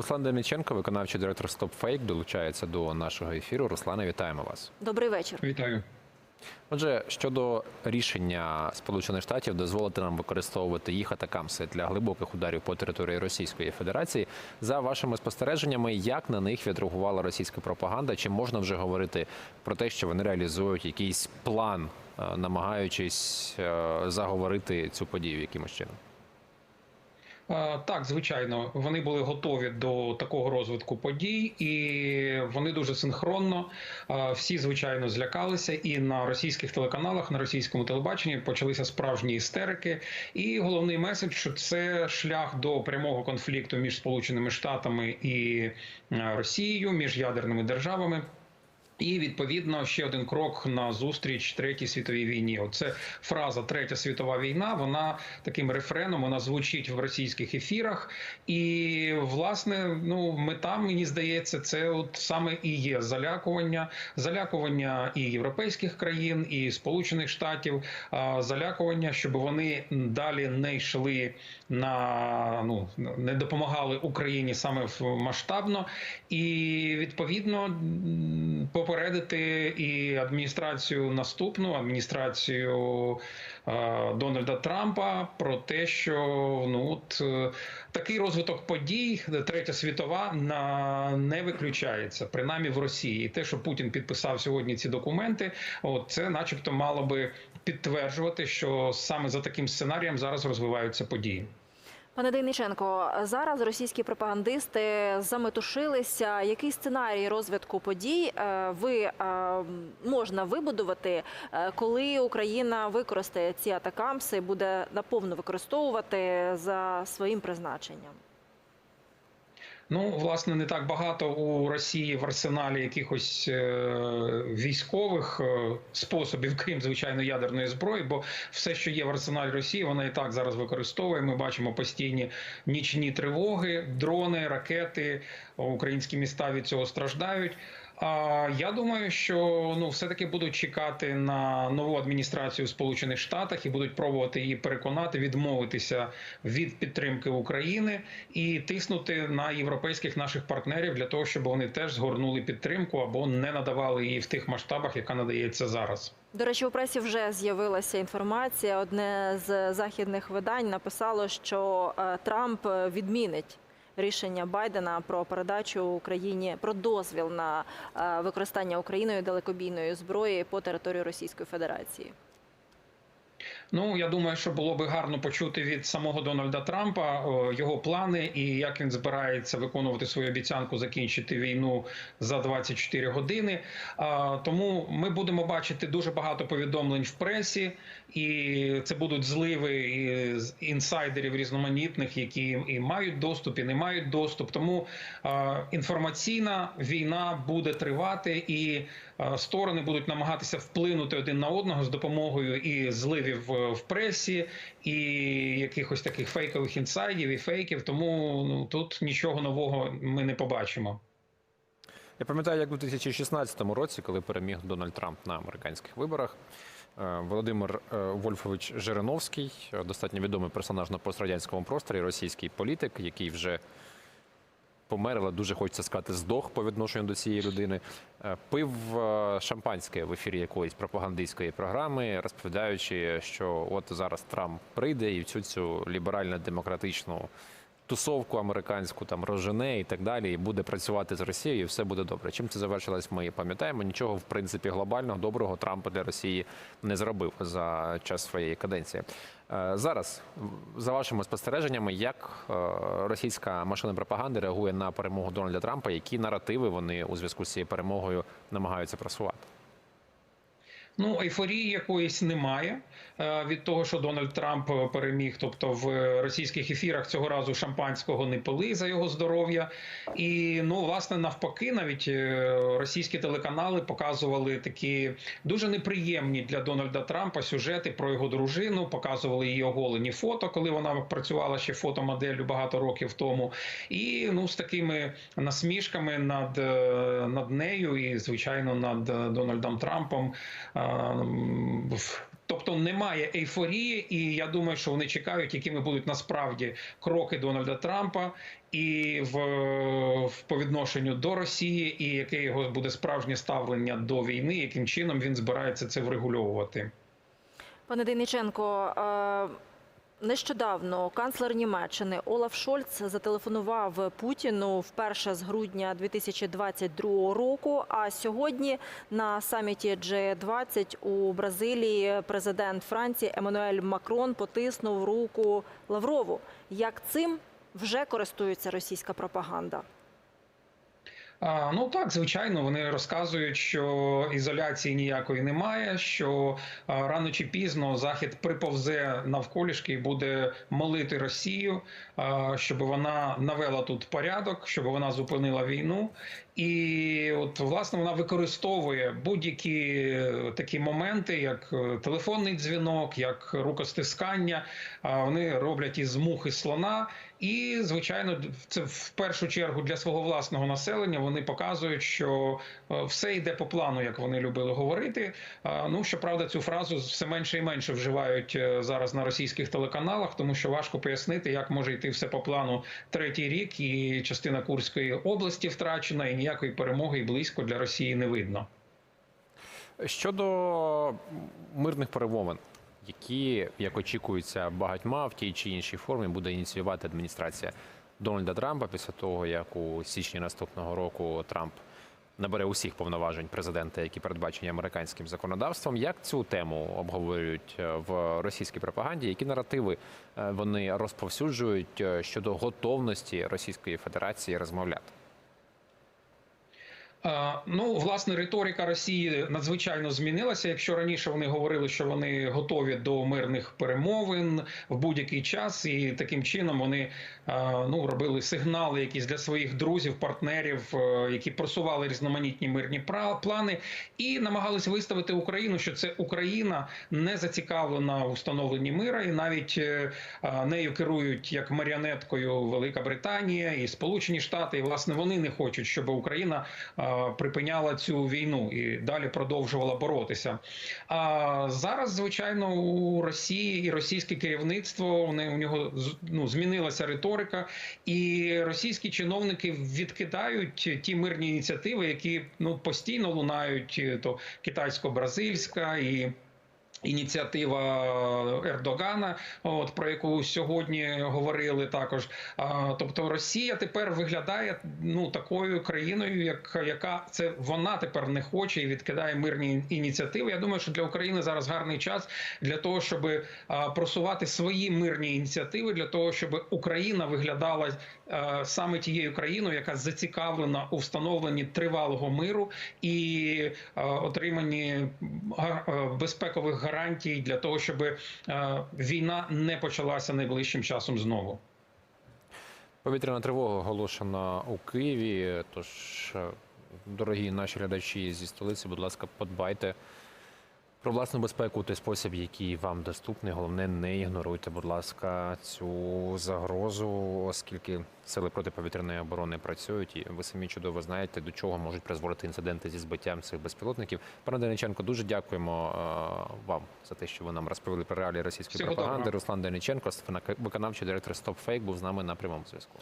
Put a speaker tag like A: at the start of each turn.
A: Руслан Деміченко, виконавчий директор StopFake, долучається до нашого ефіру. Руслане, вітаємо вас.
B: Добрий вечір.
C: Вітаю.
A: Отже, щодо рішення Сполучених Штатів дозволити нам використовувати їх атакамси для глибоких ударів по території Російської Федерації, за вашими спостереженнями, як на них відреагувала російська пропаганда? Чи можна вже говорити про те, що вони реалізують якийсь план, е, намагаючись е, заговорити цю подію якимось чином?
C: Так, звичайно, вони були готові до такого розвитку подій, і вони дуже синхронно. Всі, звичайно, злякалися. І на російських телеканалах, на російському телебаченні почалися справжні істерики. І головний меседж, що це шлях до прямого конфлікту між Сполученими Штатами і Росією, між ядерними державами. І відповідно ще один крок на зустріч третій світовій війні. Оце фраза Третя світова війна. Вона таким рефреном вона звучить в російських ефірах. І власне, ну мета мені здається, це от саме і є залякування, залякування і європейських країн, і Сполучених Штатів, залякування, щоб вони далі не йшли на ну не допомагали Україні саме масштабно, і відповідно м, попередити і адміністрацію наступну адміністрацію е, Дональда Трампа про те, що ну от е, такий розвиток подій, третя світова, на не виключається, принаймні в Росії. І те, що Путін підписав сьогодні ці документи, от це, начебто, мало би підтверджувати, що саме за таким сценарієм зараз розвиваються події.
B: Пане Дейниченко, зараз російські пропагандисти заметушилися. Який сценарій розвитку подій е, ви е, можна вибудувати, е, коли Україна використає ці атакамси, буде наповну використовувати за своїм призначенням?
C: Ну, власне, не так багато у Росії в арсеналі якихось е, військових е, способів, крім звичайно ядерної зброї, бо все, що є в арсеналі Росії, вона і так зараз використовує. Ми бачимо постійні нічні тривоги, дрони, ракети. Українські міста від цього страждають. Я думаю, що ну все таки будуть чекати на нову адміністрацію в Сполучених Штатах і будуть пробувати її переконати відмовитися від підтримки України і тиснути на європейських наших партнерів для того, щоб вони теж згорнули підтримку або не надавали її в тих масштабах, яка надається зараз.
B: До речі, у пресі вже з'явилася інформація. Одне з західних видань написало, що е, Трамп відмінить рішення Байдена про передачу Україні про дозвіл на е, використання Україною далекобійної зброї по території Російської Федерації.
C: Ну я думаю, що було би гарно почути від самого Дональда Трампа його плани і як він збирається виконувати свою обіцянку закінчити війну за 24 години. Тому ми будемо бачити дуже багато повідомлень в пресі, і це будуть зливи із інсайдерів різноманітних, які і мають доступ, і не мають доступ. Тому інформаційна війна буде тривати і. Сторони будуть намагатися вплинути один на одного з допомогою і зливів в пресі, і якихось таких фейкових інсайдів і фейків. Тому ну тут нічого нового ми не побачимо.
A: Я пам'ятаю, як у 2016 році, коли переміг Дональд Трамп на американських виборах, е, Володимир е, Вольфович Жириновський, е, достатньо відомий персонаж на пострадянському просторі, російський політик, який вже помер, але дуже хочеться сказати, здох по відношенню до цієї людини. е, Пив е, шампанське в ефірі якоїсь пропагандистської програми, розповідаючи, що от зараз Трамп прийде і всю цю ліберально-демократичну тусовку американську там розжене і так далі, і буде працювати з Росією, і все буде добре. Чим це завершилось, ми пам'ятаємо. Нічого в принципі глобального доброго Трамп для Росії не зробив за час своєї каденції. Е, Зараз, за вашими спостереженнями, як е, російська машина пропаганди реагує на перемогу Дональда Трампа, які наративи вони у зв'язку з цією перемогою намагаються просувати?
C: Ну, ейфорії якоїсь немає е, від того, що Дональд Трамп е, переміг. Тобто в російських ефірах цього разу шампанського не пили за його здоров'я. І ну, власне, навпаки, навіть е, російські телеканали показували такі дуже неприємні для Дональда Трампа сюжети про його дружину, показували її оголені фото, коли вона працювала ще фотомоделлю багато років тому. І ну, з такими насмішками над, е, над нею і, звичайно, над е, Дональдом Трампом. Тобто немає ейфорії, і я думаю, що вони чекають, якими будуть насправді кроки Дональда Трампа і в, в по відношенню до Росії, і яке його буде справжнє ставлення до війни, яким чином він збирається це врегульовувати.
B: Пане Дейниченко, е, нещодавно канцлер Німеччини Олаф Шольц зателефонував Путіну вперше з грудня 2022 року. А сьогодні на саміті G20 у Бразилії президент Франції Еммануель Макрон потиснув руку Лаврову. Як цим вже користується російська пропаганда?
C: Ну так, звичайно, вони розказують, що ізоляції ніякої немає. Що рано чи пізно Захід приповзе навколішки і буде молити Росію, щоб вона навела тут порядок, щоб вона зупинила війну. І от власне вона використовує будь-які е, такі моменти, як е, телефонний дзвінок, як рукостискання. Вони роблять із мухи слона. І звичайно, це в першу чергу для свого власного населення. Вони показують, що е, все йде по плану, як вони любили говорити. Ну щоправда, цю фразу все менше і менше вживають е, зараз на російських телеканалах, тому що важко пояснити, як може йти все по плану третій рік, і частина Курської області втрачена, і ніякої перемоги і близько для Росії не видно.
A: Щодо мирних перемовин, які, як очікується, багатьма в тій чи іншій формі буде ініціювати адміністрація Дональда Трампа після того, як у січні наступного року Трамп набере усіх повноважень президента, які передбачені американським законодавством. Як цю тему обговорюють е, в російській пропаганді? Які наративи е, вони розповсюджують е, щодо готовності Російської Федерації розмовляти?
C: Е, Ну, власне, риторика Росії надзвичайно змінилася. Якщо раніше вони говорили, що вони готові до мирних перемовин в будь-який час, і таким чином вони е, ну робили сигнали, якісь для своїх друзів, партнерів, е, які просували різноманітні мирні плани, і намагалися виставити Україну, що це Україна не зацікавлена у встановленні мира, і навіть нею керують як маріонеткою Велика Британія і Сполучені Штати. І власне вони не хочуть, щоб Україна припиняла цю війну і далі продовжувала боротися. А зараз, звичайно, у Росії і російське керівництво у нього ну, змінилася риторика, і російські чиновники відкидають ті мирні ініціативи, які ну постійно лунають то китайсько-бразильська і. Ініціатива Ердогана, от про яку сьогодні говорили також. Тобто Росія тепер виглядає ну такою країною, як яка це вона тепер не хоче і відкидає мирні ініціативи. Я думаю, що для України зараз гарний час для того, щоб просувати свої мирні ініціативи, для того, щоб Україна виглядала саме тією країною, яка зацікавлена у встановленні тривалого миру і а, отриманні безпекових гарантій для того, щоб е, війна не почалася найближчим часом знову.
A: Повітряна тривога оголошена у Києві. Тож, е, дорогі наші глядачі зі столиці, будь ласка, подбайте про власну безпеку той спосіб, який вам доступний. Головне, не ігноруйте, будь ласка, цю загрозу, оскільки сили протиповітряної оборони працюють, і ви самі чудово знаєте, до чого можуть призводити інциденти зі збиттям цих безпілотників. Пане Дениченко, дуже дякуємо е, вам за те, що ви нам розповіли про реалії російської
C: Всього
A: пропаганди.
C: доброго.
A: Руслан Дениченко, виконавчий директор StopFake, був з нами на прямому зв'язку.